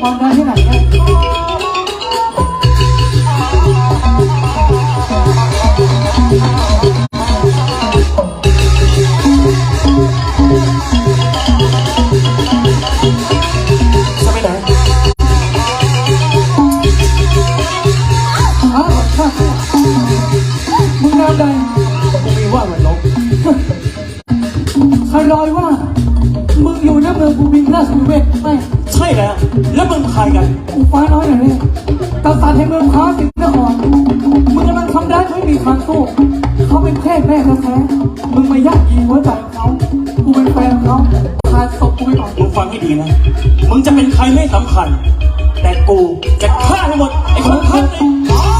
ความดันที่ไหนเนี่ยจะไปไหนอ้าวข้ามึงนานใดกูมีว่ามันลบใครลอยว่า มึงอยู่ในเมืองภูมิราชนิเวศไม่ ใช่แล้ว แล้วมึงใครกัน กูฟ้าน้อยหน่อยเลยกษัตริย์แห่งเมืองค้าสิงห์นครมึงกำลังทำร้ายเขาไม่มีทางสู้เขาเป็นแค่แม่แท้ๆมึงมายัดยีหัวใจของเขากูเป็นแฟนของเขาขาดศพกูไปก่อนมึงฟังให้ดีนะ มึงจะเป็นใครไม่สำคัญ แต่กูจะฆ่าให้หมดไอ้คนพันนี่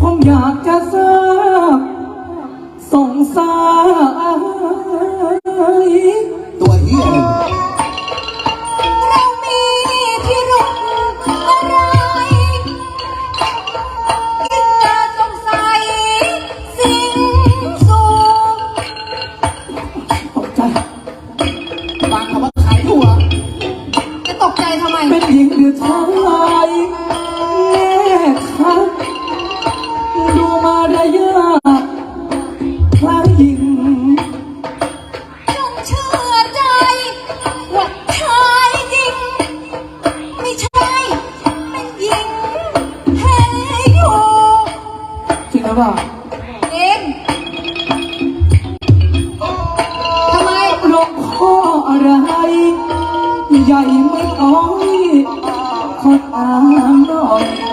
ผมอยากจะทราบสงสายตัวเฮียหนึ่ง อะไรใหญ่ไม่อ้อยคนตามหน่อย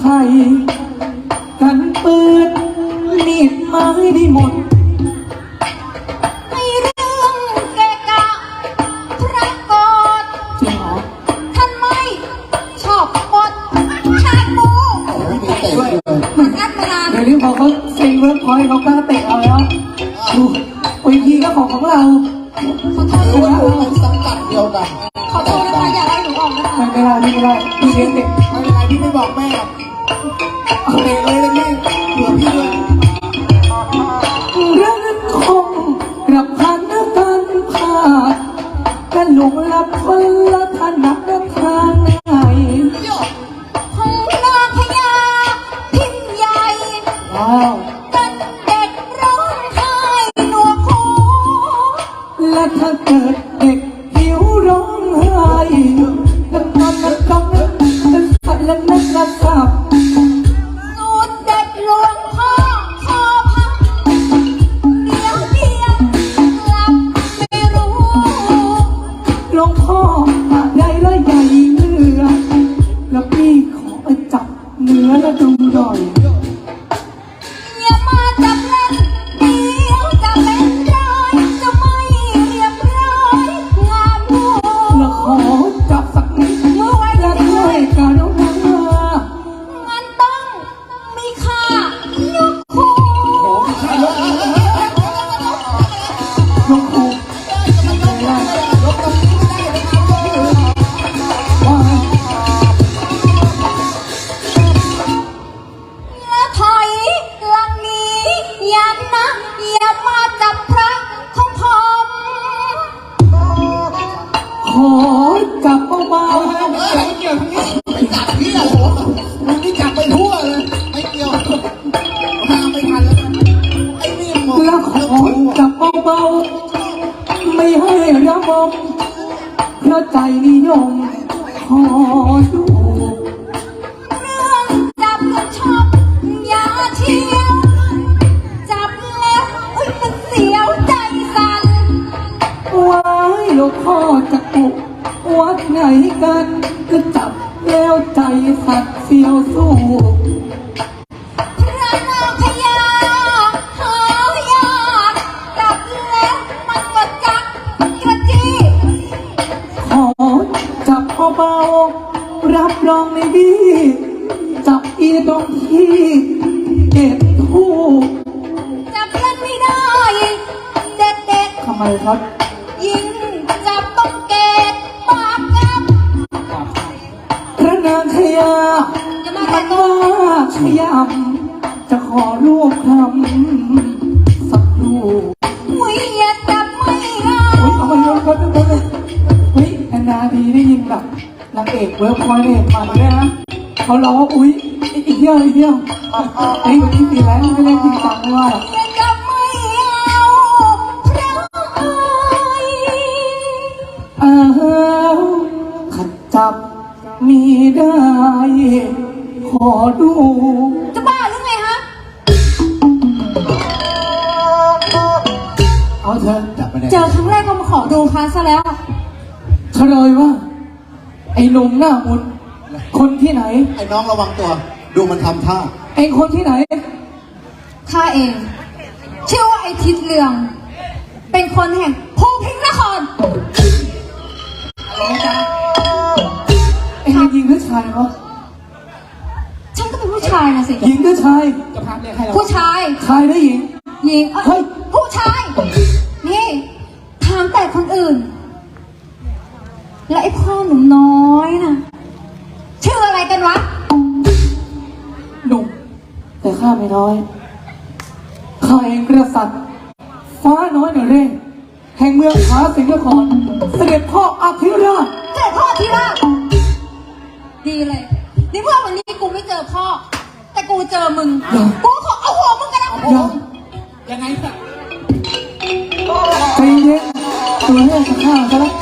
ไผ่กันปืนมีดไม้ได้หมด ไม่เรื่องแกะกะพระโกดจริงเหรอท่านไม่ชอบบทชาบูไม่มีเตะด้วยนัดมานาเดี๋ยวนี้พอเขาเซ็งเวิร์กพอยต์เขากล้าเตะเอาแล้วดูวีทีก็ของของเราขอโทษด้วยว่าเป็นสังกัดเดียวกันขอโทษนะคะอย่าไล่หนูออกนะคะไม่เป็นไรไม่เป็นไรพี่เลี้ยงเด็กไม่เป็นไรพี่ไม่บอกแม่ เตะเลยนะพี่เผื่อพี่ด้วยเรื่องนั้นคงกระพันกันพลาดกันหลงลับคนละถนัดทางไหนของนางพญาพิมพ์ใหญ่ว้าว นื้อ ขอจับเบาๆเอาไม่เกี่ยวนี่ไปจับพี่โอ้โหมึงนี่จับไปทั่วเลยไม่เกี่ยวมาไม่ทันแล้วนะไอ้นี่มองล้วขอจับเบาๆไม่ให้ระบมเพราะใจนิยมขอดูเรื่ ไหนกันก็จับแล้วใจสัตว์เสียวสู้พระนางพญาหายากจับแล้วมันก็จักกระจี้ขอจับเบาๆรับรองในดี จับอีตรงที่เก็บทูกจับเล่นไม่ได้ เด็ดเด็ดทำไมครับ ขยะมันว่าขยำจะขอลูกคำสักลูกอุ้ยอย่าจับไม่เอาเฮ้ยเอามาโยนกันกันเลยเฮ้ยแอนนาดีได้ยินแบบนางเอกเวิร์กพอยต์เนี่ยมาเลยนะเขาร้องว่าอุ้ยอีกเดียวอีกเดียวไอ้ยวันนี้ปีแล้วไม่เล่นจริงจังว่าอย่าจับไม่เอาพระอายอ้าขัดจับ มีได้ ขอดู จะบ้าหรือไงฮะ เอาเถอะจับไปได้เจอครั้งแรกก็มาขอดูพระซะแล้ว เฉลยว่า ไอ้หนุ่มหน้ามุนคนที่ไหน ไอ้น้องระวังตัว ดูมันทำท่า ไอ้คนที่ไหน ข้าเอง ชื่อว่าไอ้ทิดเรือง เป็นคนแห่งภูพิงค์นครไอ้ยิงหรือชายวะฉันก็เป็นผู้ชายนะสิ หญิงหรือชายผู้ชาย ชายหรือหญิง หญิงเฮ้เอ้ยยผู้ชาย นี่ ถามแต่คนอื่น แล้วไอ้พ่อหนุ่มน้อยน่ะ ชื่ออะไรกันวะ หนุ่มแต่ข้าไม่น้อยข้าเองกษัตริย์ฟ้าน้อยหน่อยเร่งแห่งเมืองผาสิงห์นครเสด็จพ่ออภิราช เจอพ่อที่ราช ดีเลยนี่เมื่อวันนี้กูไม่เจอพ่อ แต่กูเจอมึง กูขอเอาหัวมึงกันนะยังยังไงสักใจเย็นตัวแรกจะฆ่าซะแล้ว